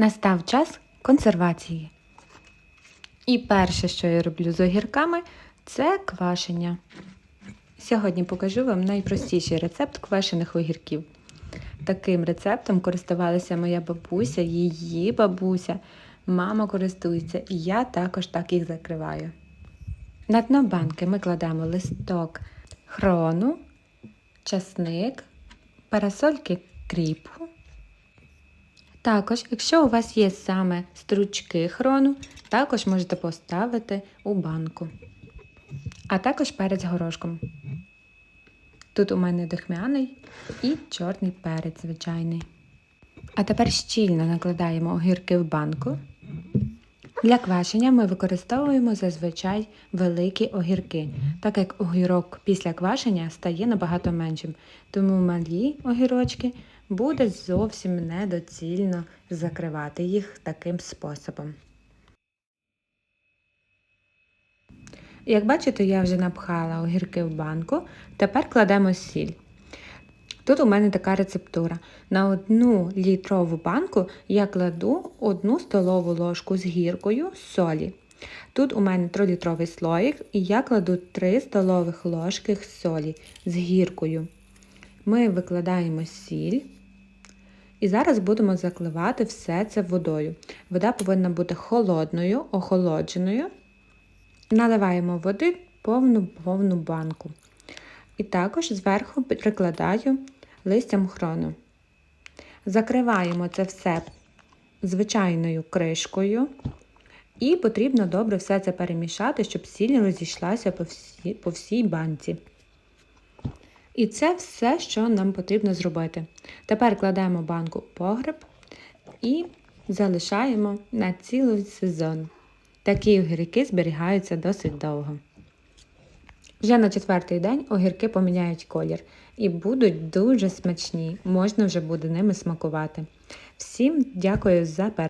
Настав час консервації. І перше, що я роблю з огірками, це квашення. Сьогодні покажу вам найпростіший рецепт квашених огірків. Таким рецептом користувалася моя бабуся, її бабуся, мама користується, і я також так їх закриваю. На дно банки ми кладемо листок хрону, часник, парасольки кріпу. Також, якщо у вас є саме стручки хрону, також можете поставити у банку. А також перець горошком. Тут у мене духмяний і чорний перець звичайний. А тепер щільно накладаємо огірки в банку. Для квашення ми використовуємо зазвичай великі огірки, так як огірок після квашення стає набагато меншим, тому малі огірочки буде зовсім недоцільно закривати їх таким способом. Як бачите, я вже напхала огірки в банку, тепер кладемо сіль. Тут у мене така рецептура. На одну літрову банку я кладу одну столову ложку з гіркою солі. Тут у мене 3-літровий слоїк і я кладу 3 столових ложки солі з гіркою. Ми викладаємо сіль. І зараз будемо закливати все це водою. Вода повинна бути холодною, охолодженою. Наливаємо води повну-повну банку. І також зверху прикладаю листям хрону. Закриваємо це все звичайною кришкою. І потрібно добре все це перемішати, щоб сіль розійшлася по всій, по всій банці. І це все, що нам потрібно зробити. Тепер кладемо банку погреб і залишаємо на цілий сезон. Такі огірки зберігаються досить довго. Вже на четвертий день огірки поміняють колір і будуть дуже смачні, можна вже буде ними смакувати. Всім дякую за перегляд.